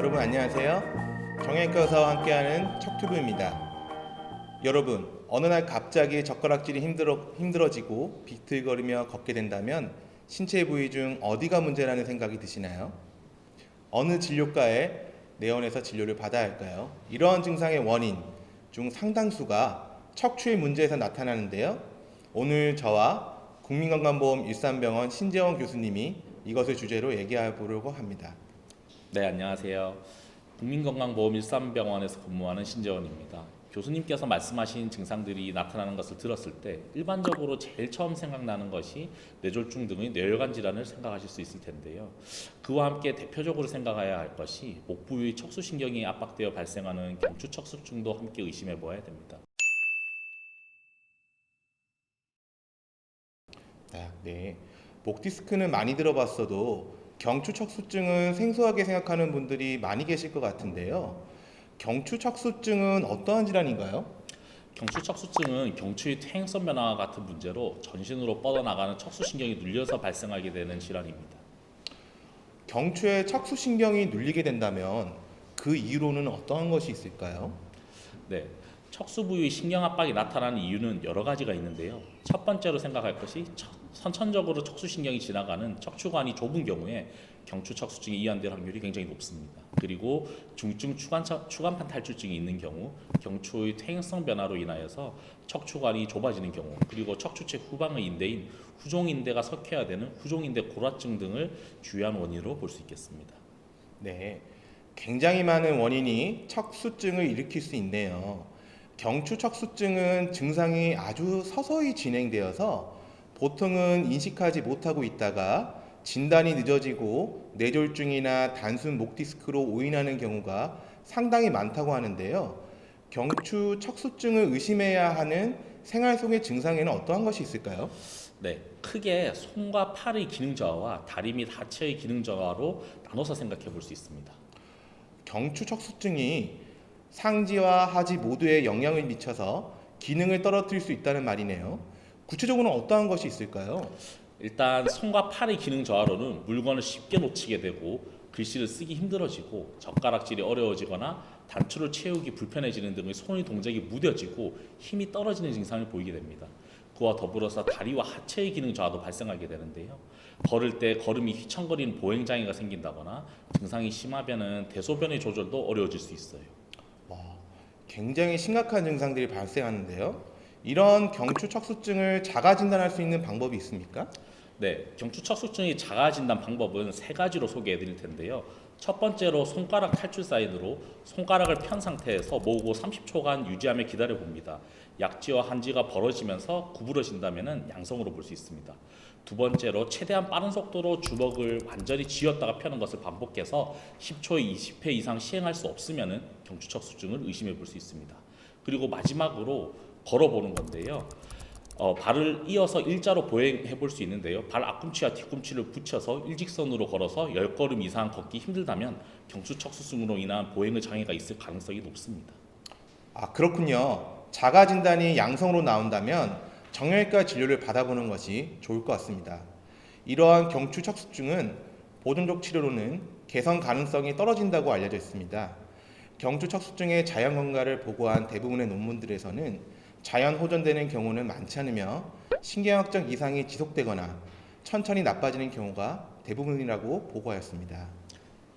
여러분 안녕하세요. 정형외과 의사와 함께하는 척튜브입니다. 여러분 어느 날 갑자기 젓가락질이 힘들어 힘들어지고 비틀거리며 걷게 된다면 신체 부위 중 어디가 문제라는 생각이 드시나요? 어느 진료과에 내원해서 진료를 받아야 할까요? 이러한 증상의 원인 중 상당수가 척추의 문제에서 나타나는데요. 오늘 저와 국민건강보험 일산병원 신재원 교수님이 이것을 주제로 얘기해 보려고 합니다. 네, 안녕하세요. 국민건강보험 일산병원에서 근무하는 신재원입니다. 교수님께서 말씀하신 증상들이 나타나는 것을 들었을 때 일반적으로 제일 처음 생각나는 것이 뇌졸중 등의 뇌혈관 질환을 생각하실 수 있을 텐데요. 그와 함께 대표적으로 생각해야 할 것이 목 부위 척수신경이 압박되어 발생하는 경추척수증도 함께 의심해 보아야 됩니다. 아, 네. 목 디스크는 많이 들어봤어도 경추 척수증은 생소하게 생각하는 분들이 많이 계실 것 같은데요. 경추 척수증은 어떠한 질환인가요? 경추 척수증은 경추의 퇴행성 변화와 같은 문제로 전신으로 뻗어나가는 척수신경이 눌려서 발생하게 되는 질환입니다. 경추에 척수신경이 눌리게 된다면 그 이유로는 어떠한 것이 있을까요? 네, 척수 부위 신경 압박이 나타나는 이유는 여러 가지가 있는데요. 첫 번째로 생각할 것이 척- 선천적으로 척수 신경이 지나가는 척추관이 좁은 경우에 경추 척수증이 이완될 확률이 굉장히 높습니다. 그리고 중증 추간 추간판 탈출증이 있는 경우 경추의 퇴행성 변화로 인하여서 척추관이 좁아지는 경우 그리고 척추체 후방의 인대인 후종인대가 석회화 되는 후종인대 골화증 등을 주요한 원인으로 볼 수 있겠습니다. 네. 굉장히 많은 원인이 척수증을 일으킬 수 있네요. 경추 척수증은 증상이 아주 서서히 진행되어서 보통은 인식하지 못하고 있다가 진단이 늦어지고 뇌졸중이나 단순 목 디스크로 오인하는 경우가 상당히 많다고 하는데요. 경추 척수증을 의심해야 하는 생활 속의 증상에는 어떠한 것이 있을까요? 네, 크게 손과 팔의 기능 저하와 다리 및 하체의 기능 저하로 나눠서 생각해 볼 수 있습니다. 경추 척수증이 상지와 하지 모두에 영향을 미쳐서 기능을 떨어뜨릴 수 있다는 말이네요. 구체적으로는 어떠한 것이 있을까요? 일단 손과 팔의 기능 저하로는 물건을 쉽게 놓치게 되고 글씨를 쓰기 힘들어지고 젓가락질이 어려워지거나 단추를 채우기 불편해지는 등의 손의 동작이 무뎌지고 힘이 떨어지는 증상을 보이게 됩니다. 그와 더불어서 다리와 하체의 기능 저하도 발생하게 되는데요. 걸을 때 걸음이 휘청거리는 보행 장애가 생긴다거나 증상이 심하면은 대소변의 조절도 어려워질 수 있어요. 와, 굉장히 심각한 증상들이 발생하는데요. 이런 경추 척수증을 자가 진단할 수 있는 방법이 있습니까? 네, 경추 척수증이 자가 진단 방법은 세 가지로 소개해 드릴 텐데요. 첫 번째로 손가락 탈출 사인으로 손가락을 편 상태에서 모으고 30초간 유지하며 기다려 봅니다. 약지와 한지가 벌어지면서 구부러진다면 양성으로 볼 수 있습니다. 두 번째로 최대한 빠른 속도로 주먹을 완전히 쥐었다가 펴는 것을 반복해서 10초에 20회 이상 시행할 수 없으면 경추척수증을 의심해 볼 수 있습니다. 그리고 마지막으로 걸어보는 건데요. 어, 발을 이어서 일자로 보행해 볼 수 있는데요. 발 앞꿈치와 뒤꿈치를 붙여서 일직선으로 걸어서 10걸음 이상 걷기 힘들다면 경추 척수증으로 인한 보행의 장애가 있을 가능성이 높습니다. 아, 그렇군요. 자가 진단이 양성으로 나온다면 정형외과 진료를 받아보는 것이 좋을 것 같습니다. 이러한 경추 척수증은 보존적 치료로는 개선 가능성이 떨어진다고 알려져 있습니다. 경추 척수증의 자연 건강을 보고한 대부분의 논문들에서는 자연 호전되는 경우는 많지 않으며 신경학적 이상이 지속되거나 천천히 나빠지는 경우가 대부분이라고 보고하였습니다.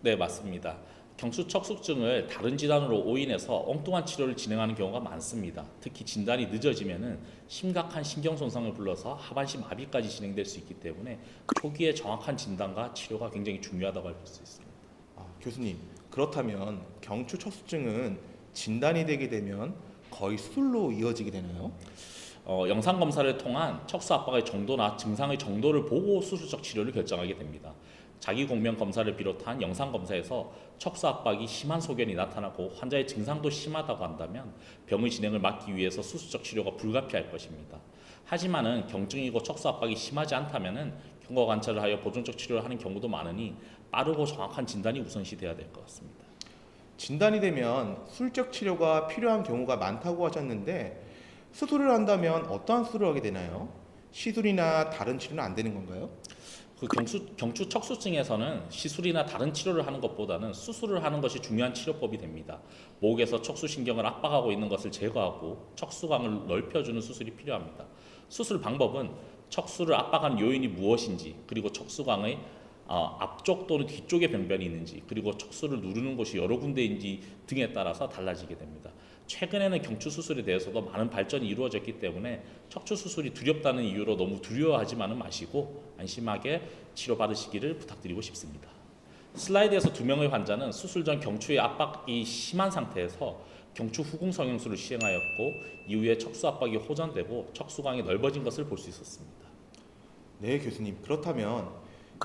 네, 맞습니다. 경추척수증을 다른 질환으로 오인해서 엉뚱한 치료를 진행하는 경우가 많습니다. 특히 진단이 늦어지면은 심각한 신경 손상을 불러서 하반신 마비까지 진행될 수 있기 때문에 초기에 정확한 진단과 치료가 굉장히 중요하다고 할 수 있습니다. 아, 교수님 그렇다면 경추척수증은 진단이 되게 되면 거의 수술로 이어지게 되나요? 어, 영상 검사를 통한 척수 압박의 정도나 증상의 정도를 보고 수술적 치료를 결정하게 됩니다. 자기 공명 검사를 비롯한 영상 검사에서 척수 압박이 심한 소견이 나타나고 환자의 증상도 심하다고 한다면 병의 진행을 막기 위해서 수술적 치료가 불가피할 것입니다. 하지만은 경증이고 척수 압박이 심하지 않다면은 경과 관찰을 하여 보존적 치료를 하는 경우도 많으니 빠르고 정확한 진단이 우선시 돼야 될 것 같습니다. 진단이 되면 술적 치료가 필요한 경우가 많다고 하셨는데 수술을 한다면 어떠한 수술을 하게 되나요? 시술이나 다른 치료는 안 되는 건가요? 그 경추, 경추 척수증에서는 시술이나 다른 치료를 하는 것보다는 수술을 하는 것이 중요한 치료법이 됩니다. 목에서 척수 신경을 압박하고 있는 것을 제거하고 척수광을 넓혀주는 수술이 필요합니다. 수술 방법은 척수를 압박하는 요인이 무엇인지 그리고 척수광의 어, 앞쪽 또는 뒤쪽에 병변이 있는지 그리고 척수를 누르는 곳이 여러 군데인지 등에 따라서 달라지게 됩니다. 최근에는 경추 수술에 대해서도 많은 발전이 이루어졌기 때문에 척추 수술이 두렵다는 이유로 너무 두려워하지만은 마시고 안심하게 치료 받으시기를 부탁드리고 싶습니다. 슬라이드에서 두 명의 환자는 수술 전 경추의 압박이 심한 상태에서 경추 후궁 성형술을 시행하였고 이후에 척수 압박이 호전되고 척수광이 넓어진 것을 볼 수 있었습니다. 네, 교수님. 그렇다면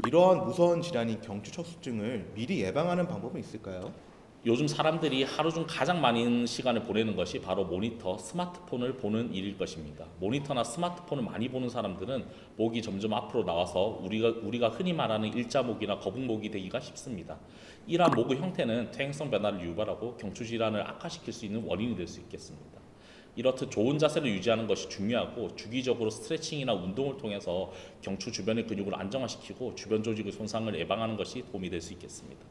이러한 무서운 질환인 경추척수증을 미리 예방하는 방법은 있을까요? 요즘 사람들이 하루 중 가장 많은 시간을 보내는 것이 바로 모니터, 스마트폰을 보는 일일 것입니다. 모니터나 스마트폰을 많이 보는 사람들은 목이 점점 앞으로 나와서 우리가 우리가 흔히 말하는 일자목이나 거북목이 되기가 쉽습니다. 이러한 목의 형태는 퇴행성 변화를 유발하고 경추 질환을 악화시킬 수 있는 원인이 될 수 있겠습니다. 이렇듯 좋은 자세를 유지하는 것이 중요하고 주기적으로 스트레칭이나 운동을 통해서 경추 주변의 근육을 안정화시키고 주변 조직의 손상을 예방하는 것이 도움이 될 수 있겠습니다.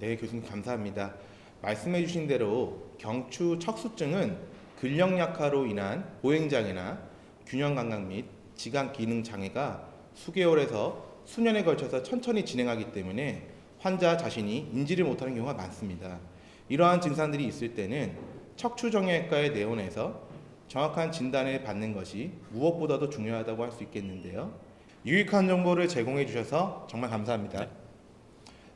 네, 교수님 감사합니다. 말씀해 주신 대로 경추 척수증은 근력 약화로 인한 보행장애나 균형 감각 및 지각 기능 장애가 수개월에서 수년에 걸쳐서 천천히 진행하기 때문에 환자 자신이 인지를 못하는 경우가 많습니다. 이러한 증상들이 있을 때는 척추정형외과에 내원해서 정확한 진단을 받는 것이 무엇보다도 중요하다고 할 수 있겠는데요. 유익한 정보를 제공해 주셔서 정말 감사합니다.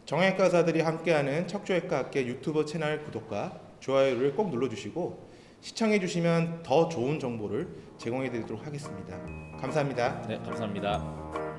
정형외과 의사들이 함께하는 척추외과 학계 유튜브 채널 구독과 좋아요를 꼭 눌러주시고 시청해 주시면 더 좋은 정보를 제공해 드리도록 하겠습니다. 감사합니다. 네, 감사합니다.